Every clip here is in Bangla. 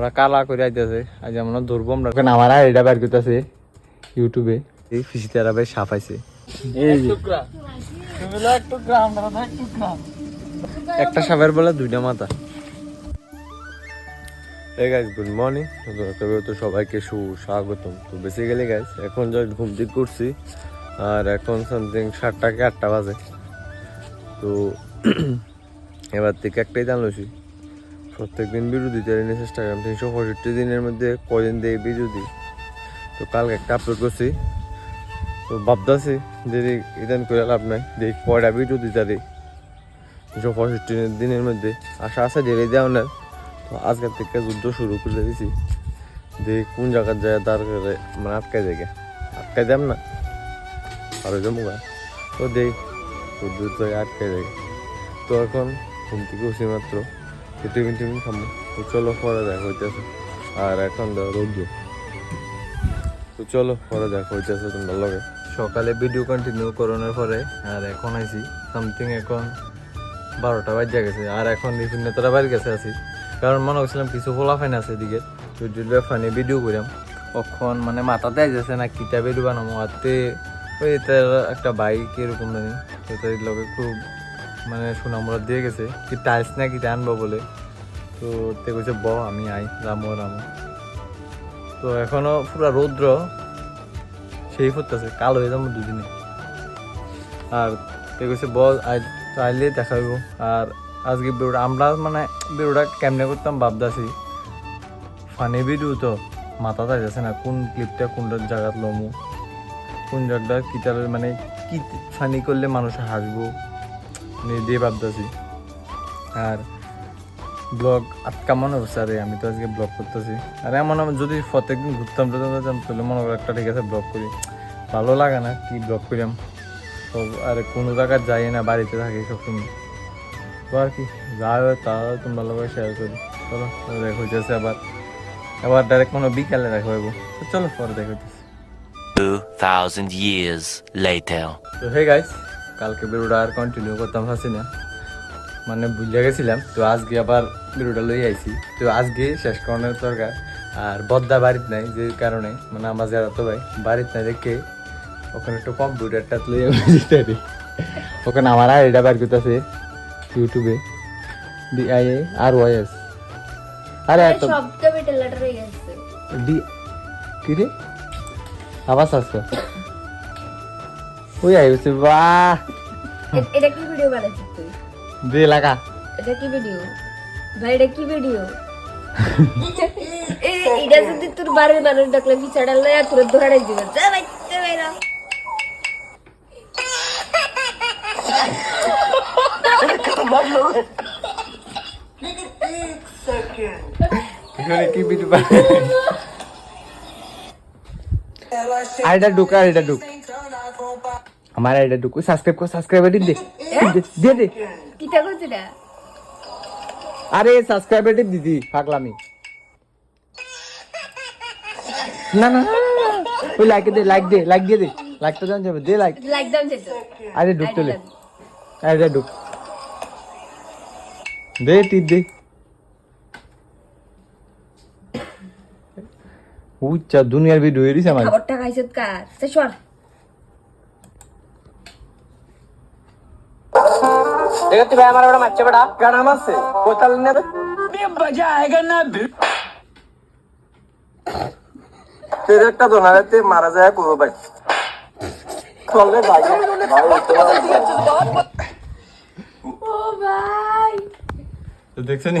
ওরা কালা করে আইতেছে। আজ আমরা ধরবো আমরা। ওখানে আমার আইডিয়া বের করতেছে ইউটিউবে। এই ফিসিতে এরা ভাই সাফাইছে এই একটা সাপের বলে দুইটা মাথা। এই গাইস গুড মর্নিং তো সবাইকে সুস্বাগতম। তো বেসিক্যালি গাইস এখন জাস্ট ঘুম থেকে করছি আর এখন সামথিং সাতটা কি আটটা বাজে। তো এবার থেকে একটাই জানলোছি প্রত্যেকদিন ভিডিও দিতে পারি চেষ্টা করেন তিনশো পঁয়ষট্টি দিনের মধ্যে কদিন দিয়ে দিই তো কালকে একটা আপলোড করছি। তো ভাবতেছি যে ইদান করে লাভ নাই, দেখ কয়টা ভিডিও দিতে তিনশো পঁয়ষট্টি দিনের মধ্যে আশা আছে ডেলি দেওয়া না তো আজকের থেকে যুদ্ধ শুরু করে দিয়েছি দেখ কোন জায়গার যায় তার মানে আটকায় যায় আটকায় যাম না। আরও জমু গা। তো দেখ যুদ্ধ আটকায় যায়। তো এখন ঘুম থেকে উঠছি মাত্র। টিফিন টিফিন খাব তো চলো পরে দেখা হইতেছে আর এখন রোদ্র তো চলো পরে দেখা হইতেছে তোমরা লগে সকালে ভিডিও কন্টিনিউ করানোর পরে আর এখন আইছি সামথিং এখন বারোটা বাজে গেছে আর এখন বিভিন্ন তোরা বাড়ি গেছে আছি কারণ মনে করছিলাম কিছু ফোলা ফাইন আছে এদিকে দিলে ফানি ভিডিও করিলাম কখন মানে মাথাতে যাচ্ছে না কিতা ভিডিও বানাবো হাতে ওই তার একটা বাইক এরকম জানি তো লগে খুব মানে সোনামুরা দিয়ে গেছে। কি টাইলস না কি বলে। তো তে কইছে, ব, আমি আই, রামো রামো। তো এখনও পুরা রৌদ্র সেই ফুটতেছে, কাল হয়ে যাব দুদিনে। আর তে কইছে, ব, আই, চাইলে দেখাইব আর আজকে বেরোটা, আমরা মানে বেরোটা কেমনে করতাম ভাবদাছি ফানি ভিডিও তো মাথা যাচ্ছে না, কোন ক্লিপটা কোনটা জায়গাত লমু, কোন জায়গাটা কিটার মানে কি ফানি করলে মানুষ হাসবো। দিয়ে ভাবতেছি আর ব্লগ আটকা মনে হচ্ছে আরে আমি তো আজকে ব্লগ করতেছি। আর এমন যদি প্রত্যেকদিন ঘুরতাম টুরতাম তাহলে মনে করো একটা ঠিক আছে ব্লগ করি। ভালো লাগে না কি ব্লগ করিলাম তো আর কোনো জায়গায় যাই না বাড়িতে থাকি সবসময়। তো আর কি যা হয় তা তোমরা লোক শেয়ার করি। চলো দেখা হইতেছে আবার। আবার ডাইরেক্ট মনে হয় বিকালে দেখা হইব। তো চলো পরে দেখা হইতেছে। 2,000 years later. তো হে গাইস কালকে ভিডিওটা আর কন্টিনিউ করতাম পারছি না। মানে বুঝে গেছিলাম তো আজকে আবার ভিডিওটা লই আইছি। তো আজকে শেষ করানোর দরকার। আর বদ্দা বাড়িতে নাই যে কারণে মানে আমার যারা তো ভাই বাড়িতে নাই দেখে ওখানে একটু কম্পিউটারটা লই যেতে পারি ওখানে আমার আর বার করতেছে ইউটিউবে D I A R Y S আরে এত ডি কি রে? আবার সার্চ ওই আইছে বাহ। এটা কি ভিডিও বানাচ্ছিস তুই? দে লাগা। এটা কি ভিডিও ভাই এটা কি ভিডিও এটা যদি তোর বাড়ির মানুষ ডাকলে পিছাড়া লয়া তোর ধরাই দিবে। যা ভাই যা কি ভিডিও আইডা ঢুক আইডা ঢুক। আমার আইডা ঢুক সাবস্ক্রাইব কর সাবস্ক্রাইব দে দে দে দে কিটা করছিস না আরে সাবস্ক্রাইব দে দিদি পাগলামি না না। ওই লাইক দে লাইক দে লাইক দিয়ে দে লাইক তো জান যাবে দে লাইক লাইক দাম যেত আরে ঢুক চলে আইডা ঢুক দে টিপ দে উচ্চা দুনিয়ার ভিডিও এরিস আমার খাবারটা খাইছত কার সে সর দেখতে ভাই আমার ওটা মারছে বেটা কেন মারছে কোথাল নেবে তেরে একটা দোনারে মারা যায় কোনো ভাই চলবে ভাই ও ভাই তো দেখছ নি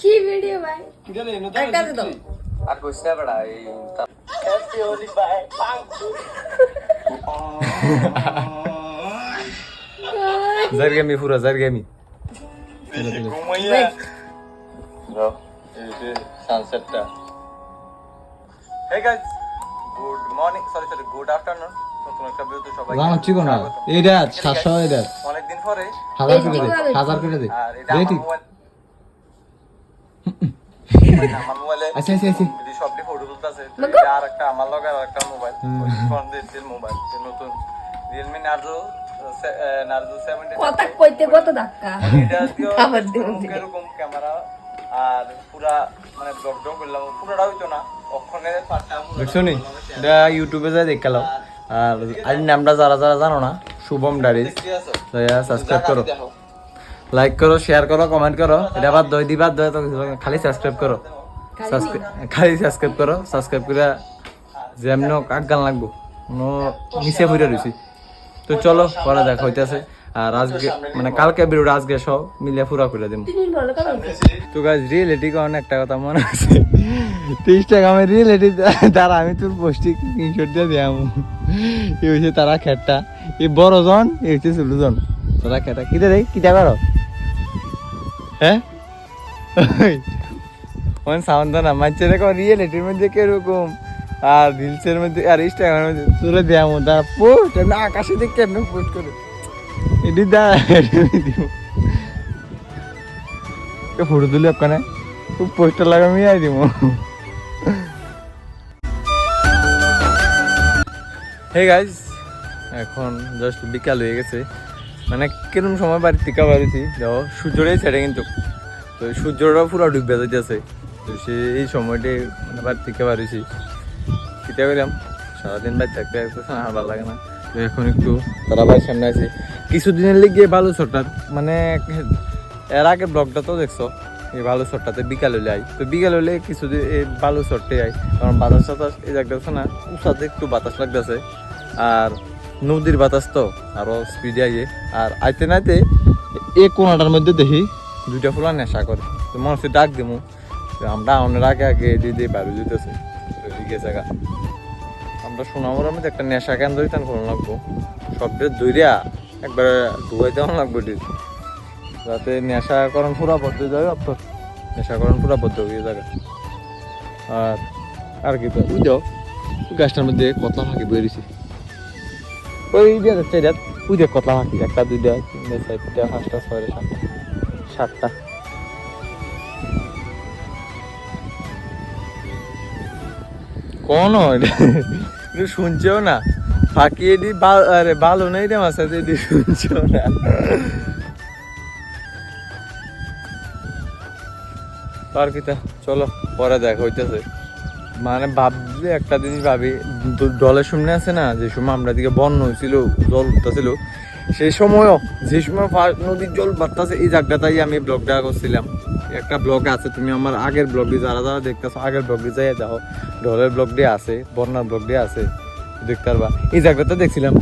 কি ভিডিও ভাই একটা দে দাও আর কইছ না বেটা এই জারগামি পুরো জারগামি সানসেটটা hey guys good morning sorry sorry good afternoon নতুন একটা ভিডিওতে সবাই রাম চিকো না? এইটা সাতশো এটা অনেকদিন পরে হাজার করে দে হাজার করে দে। আর এটা আমার মোবাইল আমার মোবাইলে আচ্ছা আচ্ছা আচ্ছা। যদি সবটি ফটো তুলতেছে আর একটা আমার লগে আর একটা মোবাইল ফোন দিয়েছিল মোবাইল নতুন রিয়েলমি নার্জো নার্জো সেভেন্টি কথা কইতে কত ধাক্কা? দেবো দিকে। এরকম ক্যামেরা আর পুরা মানে ব্লগ করলাম। পুরোটা হইতো না এটা ইউটিউবে যাই দেখালাম। আর নামটা যারা যারা জানো না শুভম ডারিস সাবস্ক্রাইব করো। লাইক করো শেয়ার করো কমেন্ট করো। এটা বাদ দই দি বাদ দই। খালি সাবস্ক্রাইব করো। খালি সাবস্ক্রাইব করো। সাবস্ক্রাইব করে যেমন কাক গান লাগবো নিচে ফুটে রয়েছি তো চলো, পরে দেখা হইতেছে। আর আজকে মানে কালকে ভিডিওটা আজকে সব মিলে পুরা করে দেবো তো গাছ রিয়েলিটি কারণে একটা কথা মনে আছে। তিরিশ টাকা আমি রিয়েলিটি তারা আমি তোর পোস্টে স্ক্রিনশট দিয়ে দিয়াম এই হচ্ছে তারা খেটটা এই বড় জন, এই হচ্ছে ছোট জন। তারা খেটা কিটা দেখ কিটা করো? হ্যাঁ? সাউন্ড না মানছে দেখো রিয়েলিটির মধ্যে কীরকম? আর রিলসের মধ্যে, আর ইনস্টাগ্রামের মধ্যে তুলে দেয়াম তারা পোস্ট না আকাশে দেখে কেমন পোস্ট করে। এটি দা ফটো তুলি ওখানে। খুব পোস্টার লাগামি আই দিব। হে গাইজ এখন জাস্ট বিকাল হয়ে গেছে। মানে কিরম সময় বাড়ি টিকা বাড়িছি দেখো, সূর্যটাই ছেড়ে কিন্তু। তো সূর্যটা পুরো ডুবে যাইতেছে। তো সে এই সময়টাই মানে বাড়ির থেকে বাড়িছি চিন্তা করলাম সারাদিন বাড়ি থাকতে থাকতেছে না ভালো লাগে না। তো এখন একটু তারা বাড়ির সামনে আছে। কিছুদিনের লিগে ভালো ছোটার মানে এর আগে ব্লগটা তো দেখছ, এই বালু চটটাতে বিকাল হলে আই তো বিকাল হলে কিছুদিন এই বালু চটতে আই কারণ বাতাস টাতাস এই জায়গাটা না উষাতে একটু বাতাস লাগতেছে। আর নদীর বাতাস তো, আরও স্পিডে আইয়ে। আর আইতে নাইতে এই কোনাটার মধ্যে দেখি দুইটা ফুলা নেশা করে। তো মনে হচ্ছে ডাক দিমু। আমরা অনেক আগে আগে দিয়ে দিয়ে বাড়ি যেতেছে। জায়গা। আমরা সোনামুড়ার মধ্যে একটা নেশা কেন্দ্র দিতাম কোনো লাগবো? সবটা দইরা একবার ডুবাই দেওয়া লাগবো এটি। যাতে নেশাকরণ পুরা বদ্ধ যাবে আপনার নেশাকরণ পুরা বদ্ধ হয়ে যাবে। আর আর কি যাও গাছটার মধ্যে কতলা ফাঁকি বেরিয়েছি ওই দিয়ে যাচ্ছে এটা দেখ কতলা ফাঁকি একটা দুইটা তিনটা চারটা পাঁচটা ছয়টা সাতটা। সাতটা। কোন শুনছেও না। ফাঁকি এটি আরে ভালো নেই রে মাছ এটি শুনছেও না। আর চলো, পরে দেখা হইতেছে। মানে ভাবলে একটা জিনিস ভাবি জলের সামনে আছে না, যে সময় আমরা দিকে বন্যা হয়েছিল জল উঠতেছিল সেই সময়ও যে সময় নদীর জল বাড়তেছে, এই জায়গাটাই আমি ব্লগটা করছিলাম। একটা ব্লগ আছে, তুমি আমার আগের ব্লগটি যারা যারা দেখতেছো, আগের ব্লগটি যাই যাও। ঢলের ব্লগটি আছে, বন্যার ব্লগটি আছে, দেখতে পারবা। এই জায়গাটা দেখছিলাম,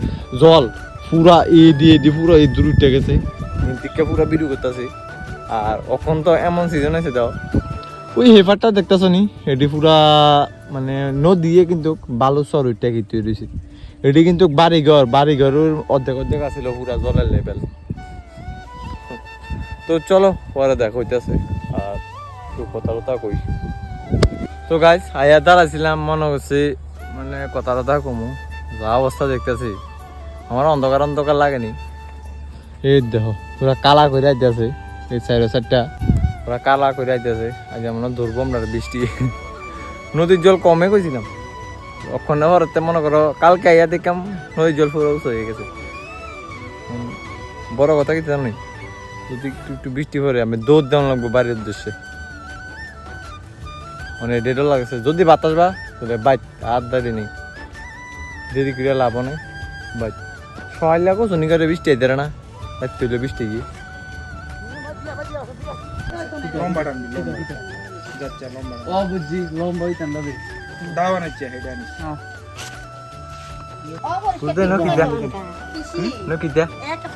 জল পুরা এ দিয়ে দিয়ে পুরো এই দূর উঠে গেছে। দিকে পুরা বিরু করতেছে। আর এখন তো এমন সিজন আছে দাও ওই হেফারটা দেখতেছ নি? এটি পুরা মানে নদীয়ে কিন্তু বালু চর উঠে কিন্তু রয়েছে এটি কিন্তু বাড়িঘর, বাড়িঘরের অর্ধেক অর্ধেক আছিল পুরা জলের লেভেল। তো চলো, পরে দেখা হইতেছে। আর একটু কথা টথা কই। তো গাইজ আয়া দাঁড়াইছিলাম, মনে হচ্ছে মানে কথা টথা কমু। যা অবস্থা দেখতেছি, আমার অন্ধকার অন্ধকার লাগেনি। এই দেখো, পুরা কালা করে আইতেছে, এই সাইড সাইডটা। পুরা কালা করে আইতেছে, আজ আমরা ধরবো আমরা বৃষ্টি। নদীর জল কমে গেছিলাম ওখানে হরতে মনে করো কালকে আইয়া দেখলাম নদীর জল উঁচু হয়ে গেছে। বড় কথা কি জানি যদি একটু একটু বৃষ্টি পরে আমি দৌড় দেওয়া লাগবো বাড়ির উদ্দেশ্যে। মানে ডেটও লাগছে। যদি বাতাস বা তাহলে বাইক আর দাঁড়িয়ে নেই। দেরি করে লাভ নেই। বাইক সবাই লাগো শনিকারে বৃষ্টি আইতে না। বাইক তুলে বৃষ্টি গিয়ে আনবি, লম্বা। যাচ্ছে, লম্বা। ও বুঝছি লম্বা হইতাম দাবি। দাওয়া নিচ্ছে, এটা নিস। বুঝতে না কি দেয়া না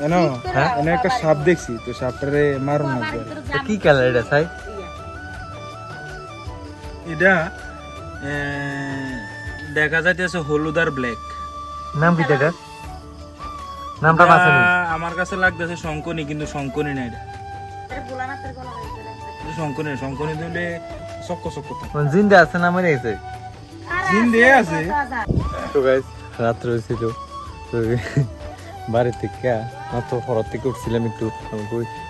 এনো, হ্যাঁ? এনো একটা সাপ দেখছি তো সাপটারে মারুন না কি কালার এটা সাই এটা এ, দেখা যাইতেছে হলুদ আর ব্ল্যাক নাম কি এটা নামটা বাসা আমার কাছে লাগতেছে শঙ্কনি কিন্তু শঙ্কনি না এটা শঙ্কনি শঙ্কনি দিলে চক্ক চক্ক থাকে জিন্দা আছে না মরে গেছে জিন দিয়ে আছে। তো গাইস রাত্রে হয়েছিল। তো বাড়ি থেকে মাত্র হরত থেকে উঠছিলাম একটু। আমি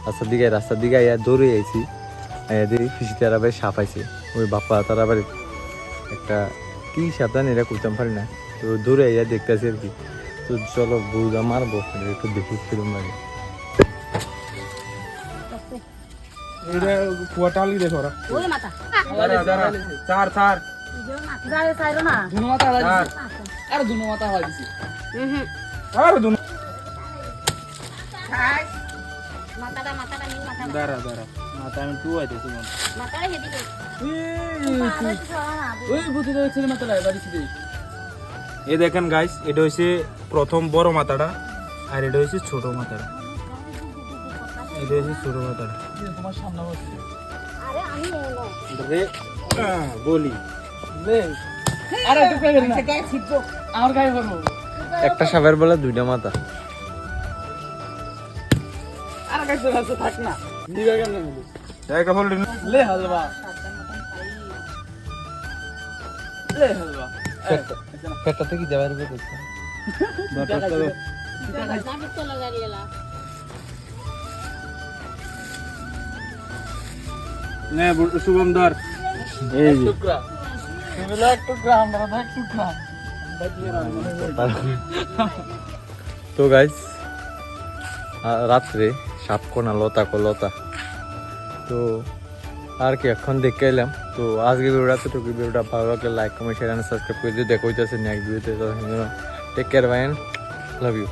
রাস্তার দিকে রাস্তার দিকে আইয়া দৌড়ে আইছি। আইয়া দেখি ফিসি তারা বাড়ি সাপ আইছে। ওই বাপ্পা তারা বাড়ি একটা কি করতাম পারি না। তো দৌড়ে আইয়া দেখতেছি আর কি। তো চলো বুঝা মারবো একটু দেখি কিরম লাগে। এটা দেখো ওরা চার চার। যায় চাইরো না? দুনো মাথা হারাই আর দুনো মাথা হারাই দিছি। আর দুনো মাথাটা মাথাটা নিন মাথাটা। দাঁড়া দাঁড়া। মাথা আমি টু আইতেছি মাথাটা হেদিকে ওই বুদ্ধি দেবে ছেলে বাড়ি ছিড়ে এই দেখেন গাইস এটা হচ্ছে প্রথম বড় মাথাটা আর এটা হচ্ছে ছোট মাথাটা। এটা হচ্ছে ছোট মাথাটা। তোমার সামনে বসে আরে আমি রে আহ, বলি। লে। আরে টুকরা বের না। আমার গায়ে পড়ব একটা সাপের বলে দুইটা মাথা। থাক না। লে হালবা। লে হালবা। যাবার উপর শুভম ধর। এই টুকরা তো গাইস রাত্রে সাপ কোনা লতা। কো লতা তো আর কি, এখন দেখে এলাম। তো আজকে ভিডিওটা তো ভিডিওটা ভালো লাগলে লাইক কমেন্ট শেয়ার সাবস্ক্রাইব করে দিও। দেখা হইতেছে নেক্সট ভিডিওতে take care bye love you